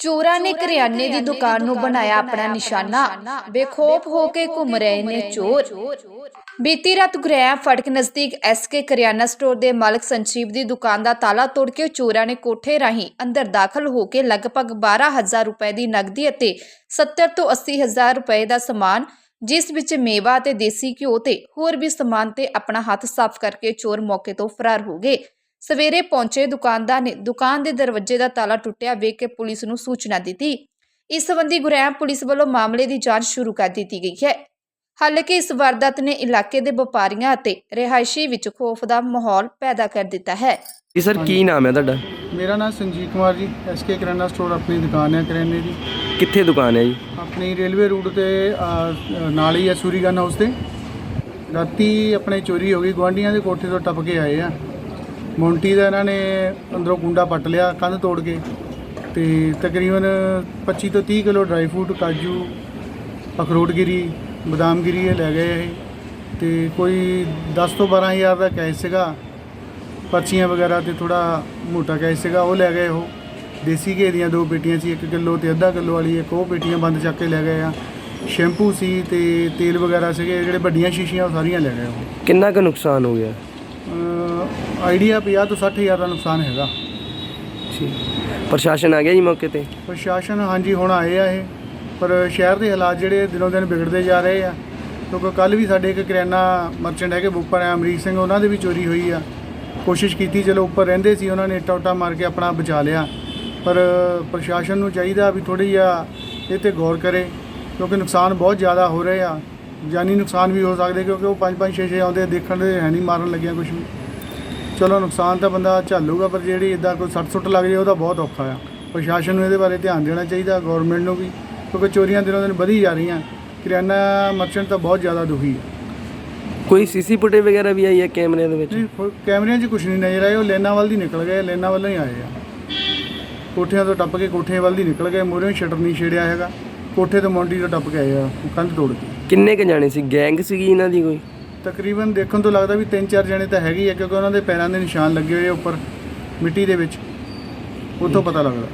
ਚੋਰਾਂ ਨੇ ਕਰਿਆਨੇ ਦੀ ਦੁਕਾਨ ਨੂੰ ਬਣਾਇਆ ਆਪਣਾ ਨਿਸ਼ਾਨਾ। ਬੇਖੌਫ ਹੋ ਕੇ ਘੁੰਮ ਰਹੇ ਨੇ ਚੋਰ। ਬੀਤੀ ਰਾਤ ਗੁਰੇਆ ਫੜਕ ਨਜ਼ਦੀਕ ਐਸਕੇ ਕਰਿਆਨਾ ਸਟੋਰ ਦੇ ਮਾਲਕ ਸੰਜੀਵ ਦੀ ਦੁਕਾਨ ਦਾ ਤਾਲਾ ਤੋੜ ਕੇ ਚੋਰਾਂ ਨੇ ਕੋਠੇ ਰਾਹੀਂ ਅੰਦਰ ਦਾਖਲ ਹੋ ਕੇ ਲਗਭਗ 12000 ਰੁਪਏ ਦੀ ਨਕਦੀ ਅਤੇ 70 ਤੋਂ 80000 ਰੁਪਏ ਦਾ ਸਮਾਨ ਜਿਸ ਵਿੱਚ ਮੇਵਾ ਅਤੇ ਦੇਸੀ ਘਿਓ ਤੇ ਹੋਰ ਵੀ ਸਮਾਨ ਤੇ ਆਪਣਾ ਹੱਥ ਸਾਫ਼ ਕਰਕੇ ਚੋਰ ਮੌਕੇ ਤੋਂ ਫਰਾਰ ਹੋ ਗਏ। ਸਵੇਰੇ ਪਹੁੰਚੇ ਦੁਕਾਨਦਾਰ ਨੇ ਦੁਕਾਨ ਦੇ ਦਰਵਾਜ਼ੇ ਦਾ ਤਾਲਾ ਟੁੱਟਿਆ ਵੇਖ ਕੇ ਪੁਲਿਸ ਨੂੰ ਸੂਚਨਾ ਦਿੱਤੀ। ਇਸ ਸੰਬੰਧੀ ਗੁਰੇਆ ਪੁਲਿਸ ਵੱਲੋਂ ਮਾਮਲੇ ਦੀ ਜਾਂਚ ਸ਼ੁਰੂ ਕਰ ਦਿੱਤੀ ਗਈ ਹੈ। ਹਾਲਾਂਕਿ ਇਸ ਵਾਰਦਾਤ ਨੇ ਇਲਾਕੇ ਦੇ ਵਪਾਰੀਆਂ ਅਤੇ ਰਿਹਾਇਸ਼ੀ ਵਿੱਚ ਖੌਫ ਦਾ ਮਾਹੌਲ ਪੈਦਾ ਕਰ ਦਿੱਤਾ ਹੈ। ਜੀ ਸਰ ਕੀ ਨਾਮ ਹੈ ਤੁਹਾਡਾ? ਮੇਰਾ ਨਾਮ ਸੰਜੀਤ ਕੁਮਾਰ ਜੀ ਐਸਕੇ ਕਰਿਆਨਾ ਸਟੋਰ ਆਪਣੀ ਦੁਕਾਨ ਹੈ ਕਰਿਆਨੇ ਦੀ। ਕਿੱਥੇ ਦੁਕਾਨ ਹੈ ਜੀ? ਆਪਣੀ ਰੇਲਵੇ ਰੂਟ ਤੇ ਨਾਲ ਹੀ ਹੈ ਸੂਰੀਗਨ ਹਾਊਸ ਤੇ। ਰਾਤੀ ਆਪਣੇ ਚੋਰੀ ਹੋ ਗਈ ਗਵਾਂਡੀਆਂ ਦੇ ਕੋਠੇ ਤੋਂ ਟੱਪ ਕੇ ਆਏ ਆ। ਮੌਂਟੀ ਦਾ ਇਹਨਾਂ ਨੇ ਅੰਦਰੋਂ ਗੁੰਡਾ ਪੱਟ ਲਿਆ, ਕੰਧ ਤੋੜ ਕੇ ਤੇ ਤਕਰੀਬਨ 25 ਤੋਂ 30 ਕਿਲੋ ਡਰਾਈ ਫਰੂਟ ਕਾਜੂ ਅਖਰੋਟ ਗਿਰੀ ਬਦਾਮ ਇਹ ਲੈ ਗਏ ਇਹ। ਤੇ ਕੋਈ 10 ਤੋਂ 12000 ਦਾ ਕੈਸ਼ ਸੀਗਾ। ਪਰਚੀਆਂ ਵਗੈਰਾ ਤੇ ਥੋੜਾ ਮੋਟਾ ਕੈਸ਼ ਸੀਗਾ, ਉਹ ਲੈ ਗਏ ਉਹ। ਦੇਸੀ ਘੇ ਦੀਆਂ ਦੋ ਪੇਟੀਆਂ ਸੀ 1 ਕਿਲੋ ਤੇ ਅੱਧਾ ਕਿਲੋ ਵਾਲੀ, ਇੱਕ ਉਹ ਪੇਟੀਆਂ ਬੰਦ ਚੱਕ ਕੇ ਲੈ ਗਏ ਆ। ਸ਼ੈਂਪੂ ਸੀ ਤੇ ਤੇਲ ਵਗੈਰਾ ਸੀਗੇ, ਜਿਹੜੇ ਵੱਡੀਆਂ ਸ਼ੀਸ਼ੀਆਂ ਉਹ ਸਾਰੀਆਂ ਲੈ ਗਏ ਉਹ। ਕਿੰਨਾ ਕੁ ਨੁਕਸਾਨ ਹੋ ਗਿਆ? ਆਈਡੀਆ 50 ਤੋਂ 60000 ਦਾ ਨੁਕਸਾਨ ਹੈਗਾ। ਠੀਕ। ਪ੍ਰਸ਼ਾਸਨ ਆ ਗਿਆ ਜੀ ਮੌਕੇ ਤੇ? ਪ੍ਰਸ਼ਾਸਨ ਹਾਂਜੀ ਹੁਣ ਆਏ ਆ ਇਹ। ਪਰ ਸ਼ਹਿਰ ਦੇ ਹਾਲਾਤ ਜਿਹੜੇ ਦਿਨੋਂ ਦਿਨ ਵਿਗੜਦੇ ਜਾ ਰਹੇ ਆ। ਕਿਉਂਕਿ ਕੱਲ ਵੀ ਸਾਡੇ ਇੱਕ ਕਰਿਆਨਾ ਮਰਚੈਂਟ ਹੈਗੇ ਉੱਪਰ ਆ ਅਮਰੀਕ ਸਿੰਘ ਉਹਨਾਂ ਦੇ ਵੀ ਚੋਰੀ ਹੋਈ ਆ। ਕੋਸ਼ਿਸ਼ ਕੀਤੀ ਚਲੋ ਉੱਪਰ ਰਹਿੰਦੇ ਸੀ ਉਹਨਾਂ ਨੇ ਇੱਟਾ ਉੱਟਾ ਮਾਰ ਕੇ ਆਪਣਾ ਬਚਾ ਲਿਆ। ਪਰ ਪ੍ਰਸ਼ਾਸਨ ਨੂੰ ਚਾਹੀਦਾ ਵੀ ਥੋੜੀ ਜਿਹਾ ਇਹ ਤੇ ਗੌਰ ਕਰੇ ਕਿਉਂਕਿ ਨੁਕਸਾਨ ਬਹੁਤ ਜ਼ਿਆਦਾ ਹੋ ਰਹੇ ਆ। ਜਾਨੀ ਨੁਕਸਾਨ ਵੀ ਹੋ ਸਕਦੇ ਕਿਉਂਕਿ ਉਹ ਪੰਜ ਪੰਜ ਛੇ ਛੇ ਆਉਂਦੇ ਦੇਖਣ ਦੇ ਹੈ ਨਹੀਂ ਮਾਰਨ ਲੱਗਿਆ ਕੁਝ ਵੀ। ਚਲੋ ਨੁਕਸਾਨ ਤਾਂ ਬੰਦਾ ਝੱਲੂਗਾ ਪਰ ਜਿਹੜੀ ਇਦਾਂ ਕੋਈ ਸੱਟ ਸੁੱਟ ਲੱਗ ਜਾਏ ਉਹਦਾ ਬਹੁਤ ਔਖਾ ਆ। ਪ੍ਰਸ਼ਾਸਨ ਨੂੰ ਇਹਦੇ ਬਾਰੇ ਧਿਆਨ ਦੇਣਾ ਚਾਹੀਦਾ ਗਵਰਨਮੈਂਟ ਨੂੰ ਵੀ ਕਿਉਂਕਿ ਚੋਰੀਆਂ ਦਿਨੋਂ ਦਿਨ ਵਧੀ ਜਾ ਰਹੀਆਂ। ਕਰਿਆਨਾ ਮਰਚੈਂਟ ਤਾਂ ਬਹੁਤ ਜ਼ਿਆਦਾ ਦੁਖੀ ਹੈ ਕੋਈ ਸੀਸੀ ਫੁਟੇਜ ਵਗੈਰਾ ਵੀ ਆਈ ਹੈ ਕੈਮਰੇ ਦੇ ਵਿੱਚ? ਕੈਮਰਿਆਂ 'ਚ ਕੁਝ ਨਹੀਂ ਨਜ਼ਰ ਆਇਆ ਉਹ ਲੈਣਾ ਵੱਲ ਦੀ ਨਿਕਲ ਗਏ ਲੈਣਾ ਵੱਲੋਂ ਹੀ ਆਏ ਆ। ਕੋਠਿਆਂ ਤੋਂ ਟੱਪ ਕੇ ਕੋਠਿਆਂ ਵੱਲ ਦੀ ਨਿਕਲ ਗਏ ਮੂਹਰੇ ਸ਼ਟਰ ਨਹੀਂ ਛੇੜਿਆ ਹੈਗਾ। ਕੋਠੇ ਤੋਂ ਮੌਂਟੀ ਤੋਂ ਟੱਪ ਕੇ ਆਏ ਆ ਕੰਧ ਤੋੜ ਕੇ। ਕਿੰਨੇ ਕ ਜਾਣੇ ਸੀ? ਗੈਂਗ ਸੀਗੀ ਇਹਨਾਂ ਦੀ ਕੋਈ? ਤਕਰੀਬਨ ਦੇਖਣ ਤੋਂ ਲੱਗਦਾ ਵੀ ਤਿੰਨ ਚਾਰ ਜਣੇ ਤਾਂ ਹੈਗੇ ਹੀ ਆ ਕਿਉਂਕਿ ਉਹਨਾਂ ਦੇ ਪੈਰਾਂ ਦੇ ਨਿਸ਼ਾਨ ਲੱਗੇ ਹੋਏ ਆ ਉੱਪਰ ਮਿੱਟੀ ਦੇ ਵਿੱਚ। ਤੋਂ ਪਤਾ ਲੱਗਦਾ।